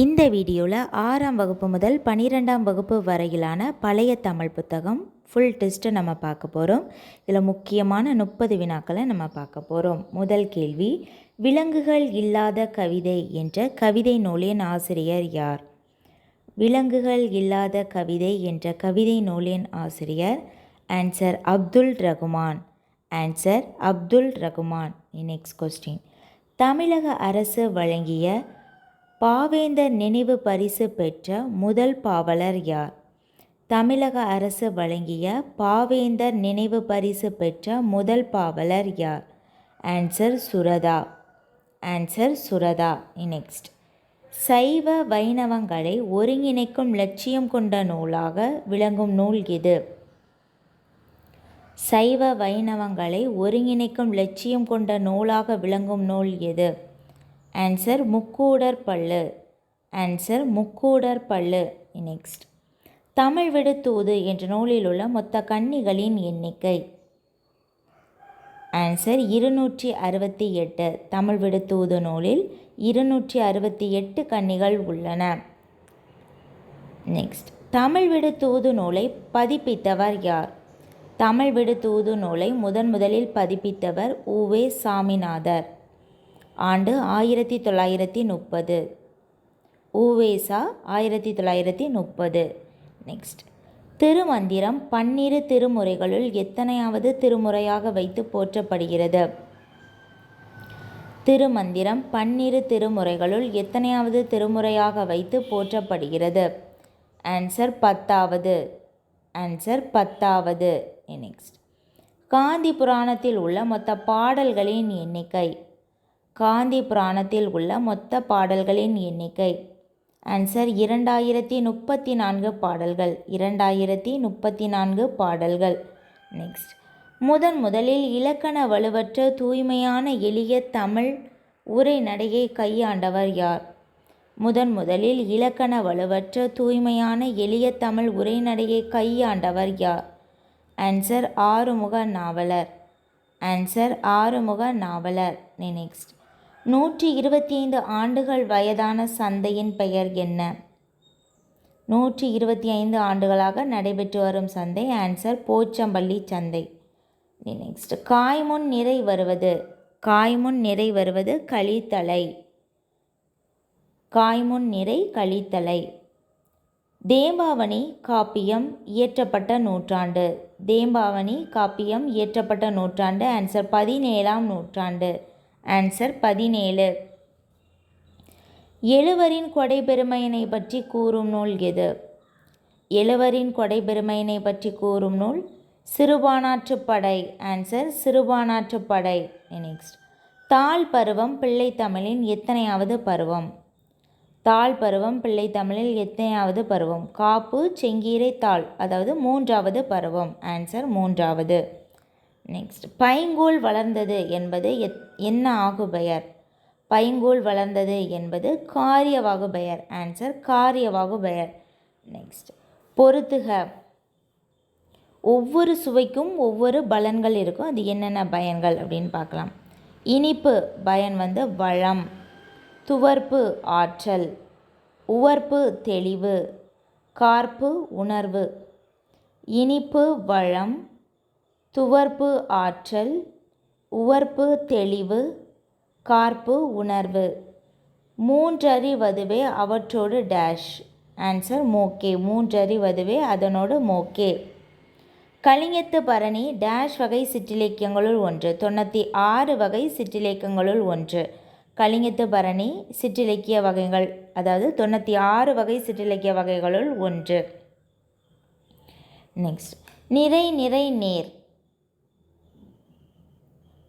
இந்த வீடியோவில் ஆறாம் வகுப்பு முதல் பன்னிரெண்டாம் வகுப்பு வரையிலான பழைய தமிழ் புத்தகம் ஃபுல் டெஸ்ட்டை நம்ம பார்க்க போகிறோம் இதில் முக்கியமான முப்பது வினாக்களை நம்ம பார்க்க போகிறோம் முதல் கேள்வி விலங்குகள் இல்லாத கவிதை என்ற கவிதை நூலின் ஆசிரியர் யார்? விலங்குகள் இல்லாத கவிதை என்ற கவிதை நூலின் ஆசிரியர் answer Abdul Rahman. Answer Abdul Rahman. Next question தமிழக அரசு வழங்கிய பாவேந்தர் நினைவு பரிசு பெற்ற முதல் பாவலர் யார்? தமிழக அரசு வழங்கிய பாவேந்தர் நினைவு பரிசு பெற்ற முதல் பாவலர் யார்? Answer Suratha. Answer Suratha. Next. சைவ வைணவங்களை ஒருங்கிணைக்கும் லட்சியம் கொண்ட நூலாக விளங்கும் நூல் இது. சைவ வைணவங்களை ஒருங்கிணைக்கும் லட்சியம் கொண்ட நூலாக விளங்கும் நூல் எது? ஆன்சர் முக்கூடர் பல்லு ஆன்சர் முக்கூடர் பல்லு நெக்ஸ்ட் தமிழ் விடுத்தூது என்ற நூலில் உள்ள மொத்த கன்னிகளின் எண்ணிக்கை. ஆன்சர் இருநூற்றி அறுபத்தி எட்டு. தமிழ் விடுத்தூது நூலில் இருநூற்றி அறுபத்தி எட்டு கன்னிகள் உள்ளன. நெக்ஸ்ட் தமிழ் விடுத்தூது நூலை பதிப்பித்தவர் யார்? தமிழ் விடுத்தூது நூலை முதன் முதலில் பதிப்பித்தவர் உவே சாமிநாதர். ஆண்டு ஆயிரத்தி தொள்ளாயிரத்தி முப்பது. ஊவேசா ஆயிரத்தி தொள்ளாயிரத்தி முப்பது. நெக்ஸ்ட் திருமந்திரம் பன்னிரு திருமுறைகளுள் எத்தனையாவது திருமுறையாக வைத்து போற்றப்படுகிறது? திருமந்திரம் பன்னிரு திருமுறைகளுள் எத்தனையாவது திருமுறையாக வைத்து போற்றப்படுகிறது? ஆன்சர் பத்தாவது. ஆன்சர் பத்தாவது. நெக்ஸ்ட் காந்தி புராணத்தில் உள்ள மொத்த பாடல்களின் எண்ணிக்கை. காந்தி புராணத்தில் உள்ள மொத்த பாடல்களின் எண்ணிக்கை. ஆன்சர் இரண்டாயிரத்தி முப்பத்தி நான்கு பாடல்கள். இரண்டாயிரத்தி முப்பத்தி நான்கு பாடல்கள். நெக்ஸ்ட் முதன் முதலில் இலக்கண வலுவற்ற தூய்மையான எளிய தமிழ் உரைநடையை கையாண்டவர் யார்? முதன் முதலில் இலக்கண வலுவற்ற தூய்மையான எளிய தமிழ் உரைநடையை கையாண்டவர் யார்? Answer Arumuga Navalar. Answer Arumuga Navalar. Next நூற்றி இருபத்தி ஐந்து ஆண்டுகள் வயதான சந்தையின் பெயர் என்ன? நூற்றி இருபத்தி ஐந்து ஆண்டுகளாக நடைபெற்று வரும் சந்தை ஆன்சர் போச்சம்பள்ளி சந்தை. நெக்ஸ்ட் காய்முன் நிறை வருவது. காய்முன் நிறை வருவது களித்தலை காய்முன் நிறை களித்தலை தேம்பாவணி காப்பியம் இயற்றப்பட்ட நூற்றாண்டு. தேம்பாவணி காப்பியம் இயற்றப்பட்ட நூற்றாண்டு ஆன்சர் பதினேழாம் நூற்றாண்டு. ஆன்சர் பதினேழு. எழுவரின் கொடை பெருமையினை பற்றி கூறும் நூல் எது? எழுவரின் கொடை பெருமையினை பற்றி கூறும் நூல் சிறுபானாற்றுப்படை ஆன்சர் சிறுபானாற்றுப்படை நெக்ஸ்ட் தாழ் பருவம் பிள்ளை தமிழின் எத்தனையாவது பருவம்? தாழ் பருவம் பிள்ளை தமிழில் எத்தனையாவது பருவம்? காப்பு செங்கீரை தாள் அதாவது மூன்றாவது பருவம். ஆன்சர் மூன்றாவது. நெக்ஸ்ட் பைங்கூழ் வளர்ந்தது என்பது எத் என்ன ஆகுபெயர்? பைங்கூழ் வளர்ந்தது என்பது காரியவாகு பெயர் ஆன்சர் காரியவாகு பெயர் நெக்ஸ்ட் பொறுத்துக. ஒவ்வொரு சுவைக்கும் ஒவ்வொரு பலன்கள் இருக்கும். அது என்னென்ன பயன்கள் அப்படின்னு பார்க்கலாம். இனிப்பு பயன் வந்து வளம். துவர்ப்பு ஆற்றல். உவர்ப்பு தெளிவு. கார்ப்பு உணர்வு. இனிப்பு வளம். துவர்ப்பு ஆற்றல் உவர்ப்பு தெளிவு கார்ப்பு உணர்வு. மூன்றறிவதுவே அவற்றோடு டேஷ் ஆன்சர் மோக்கே. மூன்றறிவதுவே அதனோடு மோக்கே. கலிங்கத்து பரணி டேஷ் வகை சிற்றிலக்கியங்களுள் ஒன்று. தொண்ணூற்றி ஆறு வகை சிற்றிலக்கியங்களுள் ஒன்று. கலிங்கத்து பரணி சிற்றிலக்கிய வகைகள் அதாவது தொண்ணூற்றி ஆறு வகை சிற்றிலக்கிய வகைகளுள் ஒன்று. நெக்ஸ்ட் நிறை நிறை நேர்.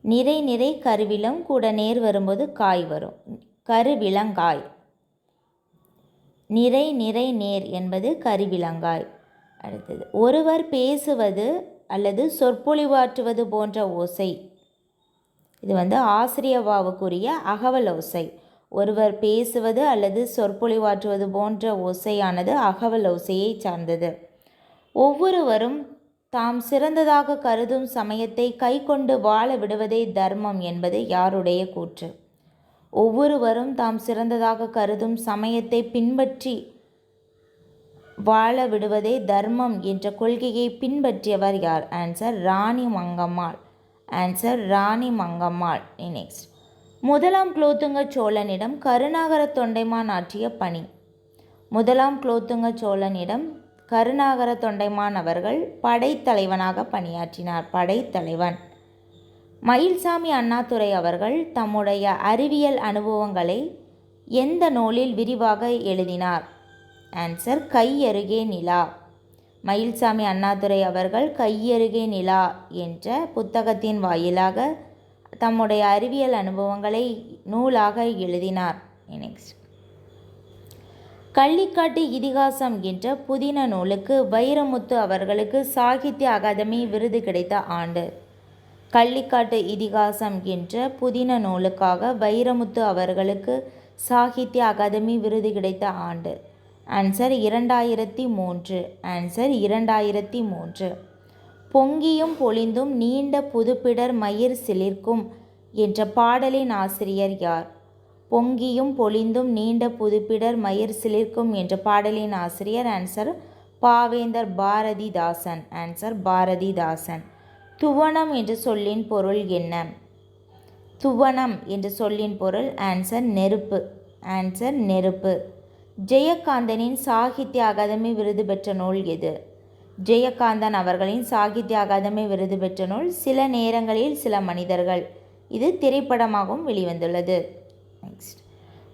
நிறை நிறை கருவிலம் கூட நேர் வரும்போது காய் வரும். கருவிலங்காய் நிறை நிறை நேர் என்பது கருவிலங்காய் அடுத்தது ஒருவர் பேசுவது அல்லது சொற்பொழிவாற்றுவது போன்ற ஓசை. இது வந்து ஆசிரியவாவுக்குரிய அகவல் ஓசை. ஒருவர் பேசுவது அல்லது சொற்பொழிவாற்றுவது போன்ற ஓசையானது அகவல் ஓசையை சார்ந்தது. ஒவ்வொருவரும் தாம் சிறந்ததாக கருதும் சமயத்தை கை கொண்டு வாழ விடுவதே தர்மம் என்பது யாருடைய கூற்று? ஒவ்வொருவரும் தாம் சிறந்ததாக கருதும் சமயத்தை பின்பற்றி வாழ விடுவதே தர்மம் என்ற கொள்கையை பின்பற்றியவர் யார்? Answer Rani Mangammal. Answer Rani Mangammal. Next முதலாம் குலோத்துங்க சோழனிடம் கருணாகர தொண்டைமான் ஆற்றிய பணி. முதலாம் குலோத்துங்க சோழனிடம் கருணாகர தொண்டைமான் அவர்கள் படைத்தலைவனாக பணியாற்றினார். படைத்தலைவன். மயில்சாமி அண்ணாதுரை அவர்கள் தம்முடைய அறிவியல் அனுபவங்களை எந்த நூலில் விரிவாக எழுதினார்? ஆன்சர் கையருகே நிலா. மயில்சாமி அண்ணாதுரை அவர்கள் கையருகே நிலா என்ற புத்தகத்தின் வாயிலாக தம்முடைய அறிவியல் அனுபவங்களை நூலாக எழுதினார். நெக்ஸ்ட் கள்ளிக்காட்டு இதிகாசம் என்ற புதின நூலுக்கு வைரமுத்து அவர்களுக்கு சாகித்ய அகாதமி விருது கிடைத்த ஆண்டு. கள்ளிக்காட்டு இதிகாசம் என்ற புதின நூலுக்காக வைரமுத்து அவர்களுக்கு சாகித்ய அகாதமி விருது கிடைத்த ஆண்டு. ஆன்சர் இரண்டாயிரத்தி மூன்று. ஆன்சர் இரண்டாயிரத்தி மூன்று. பொங்கியும் பொழிந்தும் நீண்ட புதுப்பிடர் மயிர் சிலிர்க்கும் என்ற பாடலின் ஆசிரியர் யார்? பொங்கியும் பொழிந்தும் நீண்ட புதுப்பிடர் மயிர் சிலிர்க்கும் என்ற பாடலின் ஆசிரியர் ஆன்சர் பாவேந்தர் பாரதிதாசன். ஆன்சர் பாரதிதாசன். துவனம் என்ற சொல்லின் பொருள் என்ன? துவனம் என்ற சொல்லின் பொருள் ஆன்சர் நெருப்பு. ஆன்சர் நெருப்பு. ஜெயகாந்தனின் சாகித்ய அகாதமி விருது பெற்ற நூல் எது? ஜெயகாந்தன் அவர்களின் சாகித்ய அகாதமி விருது பெற்ற நூல் சில நேரங்களில் சில மனிதர்கள். இது திரைப்படமாகவும் வெளிவந்துள்ளது.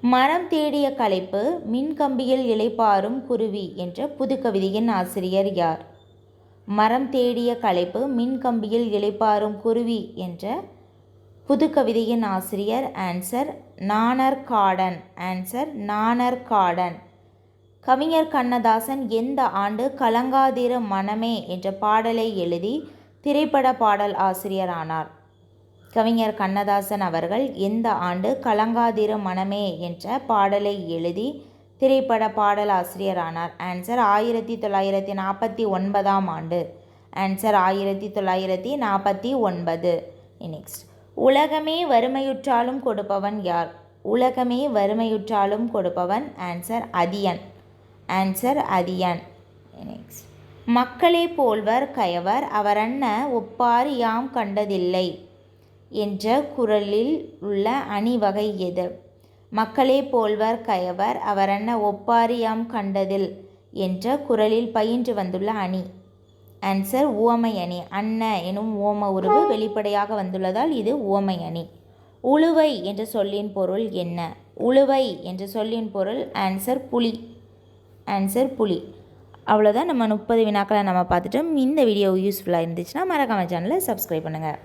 மரம் தேடிய களைப்பு மின்கம்பியில் இளைப்பாறும் குருவி என்ற புதுக்கவிதையின் ஆசிரியர் யார்? மரம் தேடிய களைப்பு மின்கம்பியில் இளைப்பாறும் குருவி என்ற புதுக்கவிதையின் ஆசிரியர் ஆன்சர் நாணர் காடன். ஆன்சர் நாணர் காடன். கவிஞர் கண்ணதாசன் எந்த ஆண்டு கலங்காதிரு மனமே என்ற பாடலை எழுதி திரைப்பட பாடல் ஆசிரியரானார்? கவிஞர் கண்ணதாசன் அவர்கள் இந்த ஆண்டு கலங்காதிரு மனமே என்ற பாடலை எழுதி திரைப்பட பாடல் ஆசிரியரானார் ஆன்சர் ஆயிரத்தி தொள்ளாயிரத்தி நாற்பத்தி ஒன்பதாம் ஆண்டு. ஆன்சர் ஆயிரத்தி தொள்ளாயிரத்தி நாற்பத்தி ஒன்பது. நெக்ஸ்ட் உலகமே வறுமையுற்றாலும் கொடுப்பவன் யார்? உலகமே வறுமையுற்றாலும் கொடுப்பவன் answer Athiyan answer Athiyan next மக்களே போல்வர் கயவர் அவரன்ன ஒப்பாறு யாம் கண்டதில்லை. என்ற குரலில் உள்ள அணிவகை எது? மக்களே போல்வர் கயவர் அவரன்ன ஒப்பாரியாம் கண்டதில்? என்ற குரலில் பயின்று வந்துள்ள அணி. ஆன்சர் உவமை அணி. அன்ன எனும் ஓம உருவு வெளிப்படையாக வந்துள்ளதால் இது உவமை அணி. உழுவை என்ற சொல்லின் பொருள் என்ன? உழுவை என்ற சொல்லின் பொருள் ஆன்சர் புலி. ஆன்சர் புலி. அவ்வளோதான் நம்ம முப்பது வினாக்களை நம்ம பார்த்துட்டோம். இந்த வீடியோ யூஸ்ஃபுல்லாக இருந்துச்சுன்னா மறக்காம சேனலை சப்ஸ்கிரைப் பண்ணுங்கள்